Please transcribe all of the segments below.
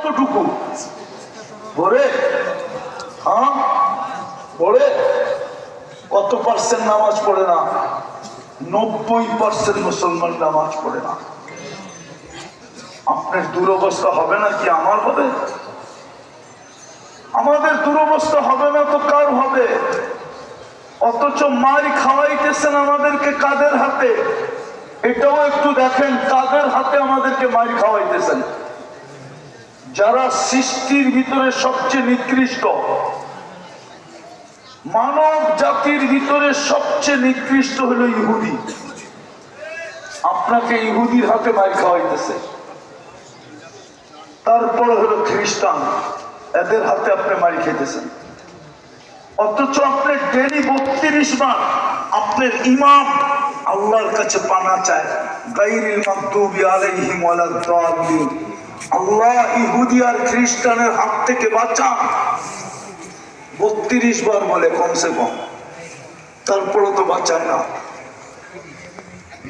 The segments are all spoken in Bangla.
কতটুকু পড়ে হ্যাঁ? পড়ে কত পার্সেন্ট নামাজ পড়ে না? নব্বই পার্সেন্ট মুসলমান নামাজ পড়ে না। আপনার দুরবস্থা হবে না কি আমার হবে আমাদের দুরবস্থা হবে না তো কার হবে? অথচ মার খাওয়াইতেছেন আমাদেরকে কাদের হাতে? এটাও একটু দেখেন, কাদের হাতে আমাদেরকে মার খাওয়াইতেছেন? যারা সৃষ্টির ভিতরে সবচেয়ে নিকৃষ্ট, মানব জাতির ভিতরে সবচেয়ে নিকৃষ্ট হলো ইহুদি। আপনাকে ইহুদির হাতে মার খাওয়াইতেছে। তারপরে হলো খ্রিস্টান, এদের হাতে আপনি মারি খেতেছেন অথচ আপনার ডেলি বত্রিশ বার আপনার ইমাম আল্লাহর কাছে পানা চায়, গাইরিল মাকদুবি আলাইহিম দাল্লিন। আল্লাহ ইহুদি আর খ্রিস্টানের হাত থেকে বত্রিশ বার বলে কমসে কম। তারপরে তো না।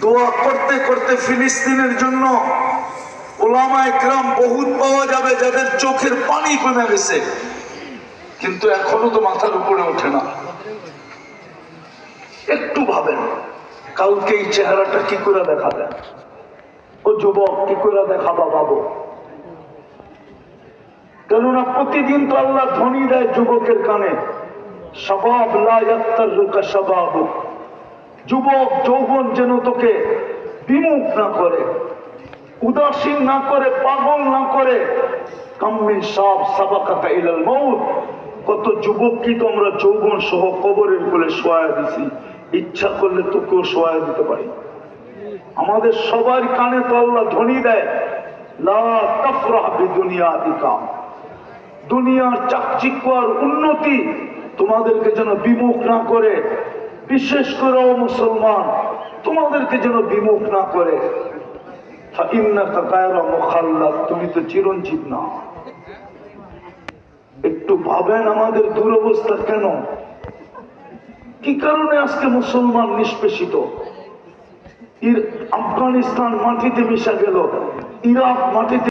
দোয়া করতে করতে ফিলিস্তিনের জন্য বহুত পাওয়া যাবে যাদের চোখের পানি কমে গেছে। কিন্তু এখনও তো মাথার উপরে ওঠে না। একটু ভাবেন কালকে এই চেহারাটা কি করে দেখাবেন? ও যুবক, কি করে দেখাবা বাবু? কেননা প্রতিদিন তো আল্লাহ ধ্বনি দেয় যুবকের কানে, স্বভাব লায়াত্তার রুকা স্বভাব যুবক যৌবন যেন তোকে বিমুখ না করে, উদাসীন না করে, পাগল না করে কাম্মিন সব সাবাকাতা ইলাল মৌত কত যুবক কি তো আমরা যৌবন সহ কবরের কোলে শোয়া দিছি, ইচ্ছা করলে তোকেও শোয়া দিতে পারি। আমাদের সবার কানে তো আল্লাহ ধ্বনি দেয়, লা তাফরাহ বিদুনিয়া আদিকাম দুনিয়ার চাকচিক্য আর উন্নতি তোমাদেরকে যেন বিমুখ না করে। বিশেষ করে মুসলমান, তোমাদেরকে যেন বিমুখ না করে। তুমি তো চিরঞ্জীব না। একটু ভাবেন আমাদের দুরবস্থা কেন? কি কারণে আজকে মুসলমান নিষ্পেষিত? আফগানিস্তান মাটিতে মিশা গেল, ইরাক মাটিতে